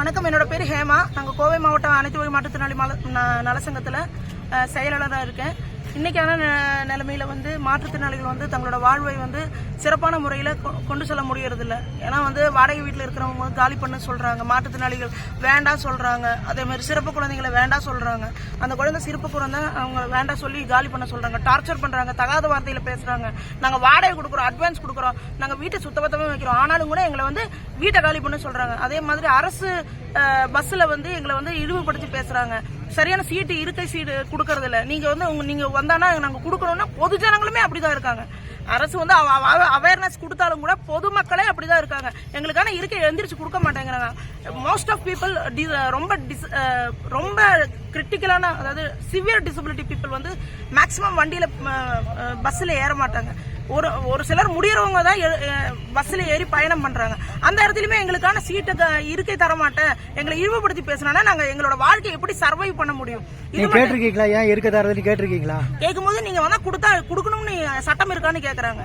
வணக்கம். என்னோட பேர் ஹேமா. நாங்கள் கோவை மாவட்டம் அனைத்து வகை மாற்றுத்திறனாளி மல ந- நலசங்கத்தில் செயலாளராக இருக்கேன். இன்னைக்கான ந- நிலைமையில வந்து மாற்றுத்திறனாளிகள் வந்து தங்களோட வாழ்வை வந்து சிறப்பான முறையில் கொண்டு செல்ல முடியறதில்ல. ஏன்னா வந்து வாடகை வீட்டில் இருக்கிறவங்க வந்து காலி பண்ண சொல்றாங்க மாற்றுத்திறனாளிகள் வேண்டாம் சொல்றாங்க அதே மாதிரி சிறப்பு குழந்தைங்களை வேண்டாம் சொல்றாங்க. அந்த குழந்தை சிறப்பு குழந்தை அவங்க வேண்டாம் சொல்லி காலி பண்ண சொல்றாங்க டார்ச்சர் பண்றாங்க தகாத வார்த்தையில பேசுறாங்க. நாங்கள் வாடகை கொடுக்குறோம் அட்வான்ஸ் கொடுக்குறோம் நாங்கள் வீட்டை சுத்தபத்தமே வைக்கிறோம். ஆனாலும் கூட எங்களை வந்து வீட்டை காலி பண்ண சொல்றாங்க. அதே மாதிரி அரசு பஸ்ஸில் வந்து எங்களை வந்து இழிவுபடுத்தி பேசுறாங்க. சரியான சீட்டு இருக்கை சீட்டு கொடுக்கறது இல்லை நீங்க வந்து உங்க நீங்க வந்தானா நாங்க கொடுக்கணும்னா பொது ஜனங்களுமே அப்படிதான் இருக்காங்க. அரசு வந்து அவேர்னஸ் கொடுத்தாலும் கூட பொதுமக்களே அப்படிதான் இருக்காங்க. எங்களுக்கான இருக்கை எந்திரிச்சு கொடுக்க மாட்டேங்கிறாங்க. மோஸ்ட் ஆஃப் பீப்புள் ரொம்ப dis- ரொம்ப கிரிட்டிக்கலான அதாவது சிவியர் டிசபிலிட்டி பீப்புள் வந்து மேக்சிமம் வண்டியில் பஸ்ஸில் ஏற மாட்டாங்க. ஒரு ஒரு சிலர் முடியறவங்க தான் பஸ்ல ஏறி பயணம் பண்றாங்க. அந்த இடத்துலயுமே எங்களுக்கான சீட்டை இருக்கை தர மாட்டேன் எங்களை இழிவுபடுத்தி பேசினா நாங்க எங்களோட வாழ்க்கையை எப்படி சர்வை பண்ண முடியும்? இது கேட்டிருக்கீங்களா? ஏன் இருக்க தரதுன்னு கேட்டிருக்கீங்களா? கேட்கும்போது நீங்க வந்தா கொடுத்தா கொடுக்கணும்னு சட்டம் இருக்கான்னு கேக்குறாங்க.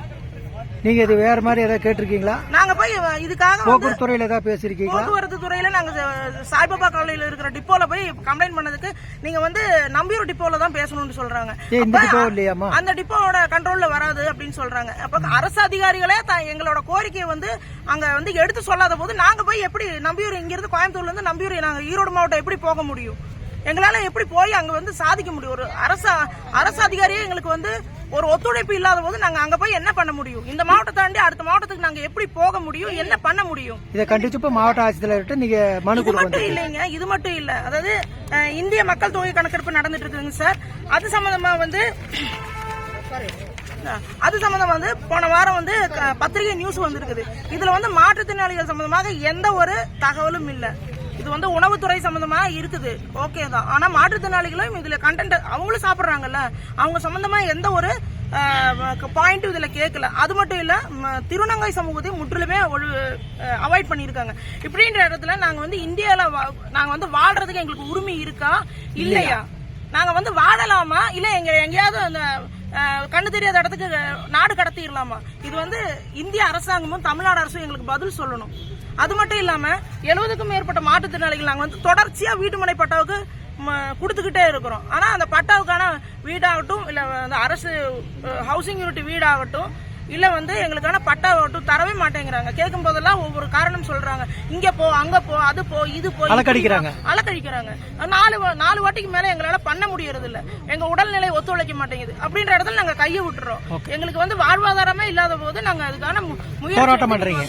நீங்க இது வேற மாதிரி ஏதாவது கேட்டிருக்கீங்களா? நாங்க போய் இதுக்காக போக்குவரத்து துறையில ஏதாவது பேசிருக்கீங்களா போக்குவரத்து துறையில நாங்க சாய்பாபா காலையில இருக்கிற டிப்போல போய் கம்ப்ளைண்ட் பண்ணதுக்கு நீங்க வந்து நம்பியூர் டிப்போல தான் பேசணும்னு சொல்றாங்க. இந்த டிப்போ இல்லையாமா அந்த டிப்போட கண்ட்ரோல்ல வராது அப்படின்னு சொல்றாங்க. அப்ப அரசு அதிகாரிகளே எங்களோட கோரிக்கையை வந்து அங்க வந்து எடுத்து சொல்லாத போது நாங்க போய் எப்படி நம்பியூர் இங்க இருந்து கோயம்புத்தூர்ல இருந்து நம்பியூர் நாங்க ஈரோடு மாவட்டம் எப்படி போக முடியும்? எங்களால எப்படி போய் அங்க வந்து சாதிக்க முடியும்? ஒரு அரசு அரசு அதிகாரியே எங்களுக்கு வந்து ஒரு ஒத்துழைப்பு இல்லாத போது நாங்க அங்க போய் என்ன பண்ண முடியும்? இந்த மாவட்டத்தை தாண்டி அடுத்த மாவட்டத்துக்கு நாங்க எப்படி போக முடியும்? என்ன பண்ண முடியும்? இதை கண்டிச்சு இப்ப மாவட்ட ஆட்சித்தலைவர்கிட்ட நீங்க மனு இது மட்டும் இல்லைங்க இது மட்டும் இல்ல. அதாவது இந்திய மக்கள் தொகை கணக்கெடுப்பு நடந்துட்டு இருக்குங்க சார். அது சம்பந்தமா வந்து அது சம்பந்தமா வந்து போன வாரம் வந்து பத்திரிகை நியூஸ் வந்திருக்குது. இதுல வந்து மாற்றுத்திறனாளிகள் சம்பந்தமாக எந்த ஒரு தகவலும் இல்ல. இது வந்து உணவுத்துறை சம்பந்தமா இருக்குது. ஓகே தான். ஆனா மாற்றுத்திறனாளிகளும் இதுல கண்டென்ட் அவங்களும் சாப்பிடுறாங்கல்ல. அவங்க சம்பந்தமா எந்த ஒரு பாயிண்ட் இதுல கேட்கல. அது மட்டும் இல்ல திருநங்கை சமூகத்தை முற்றிலுமே அவாய்ட் பண்ணியிருக்காங்க. இப்படின்ற இடத்துல நாங்க வந்து இந்தியால வா- நாங்க வந்து வாழ்றதுக்கு எங்களுக்கு உரிமை இருக்கா? இல்லையா? நாங்க வந்து வாழலாமா? இல்ல எங்க எங்கேயாவது அந்த கண்ணு தெரியாத இடத்துக்கு நாடு கடத்திடலாமா? இது வந்து இந்திய அரசாங்கமும் தமிழ்நாடு அரசும் எங்களுக்கு பதில் சொல்லணும். அது மட்டும் இல்லாமல் எழுபதுக்கும் மேற்பட்ட மாற்றுத்திறனாளிகள் நாங்கள் வந்து தொடர்ச்சியாக வீட்டுமனை பட்டாவுக்கு ம- கொடுத்துக்கிட்டே இருக்கிறோம். ஆனால் அந்த பட்டாவுக்கான வீடாகட்டும் இல்லை அந்த அரசு ஹவுசிங் யூனிட் வீடாகட்டும் இல்ல வந்து எங்களுக்கான பட்டாவாகட்டும் தரவே மாட்டேங்கிறாங்க. கேட்கும் போதெல்லாம் ஒவ்வொரு காரணம் சொல்றாங்க. இங்க போ அங்க போ அது போ இது போ அலக்கடிக்கிறாங்க. அலக்கழிக்கிறாங்க நாலு நாலு வாட்டிக்கு மேல எங்களால பண்ண முடியறது இல்ல எங்க உடல்நிலை ஒத்துழைக்க மாட்டேங்குது. அப்படின்ற இடத்துல நாங்க கையை விட்டுறோம். எங்களுக்கு வந்து வாழ்வாதாரமே இல்லாத போது நாங்க அதுக்கான முயற்சி போராட்டம் பண்றீங்க.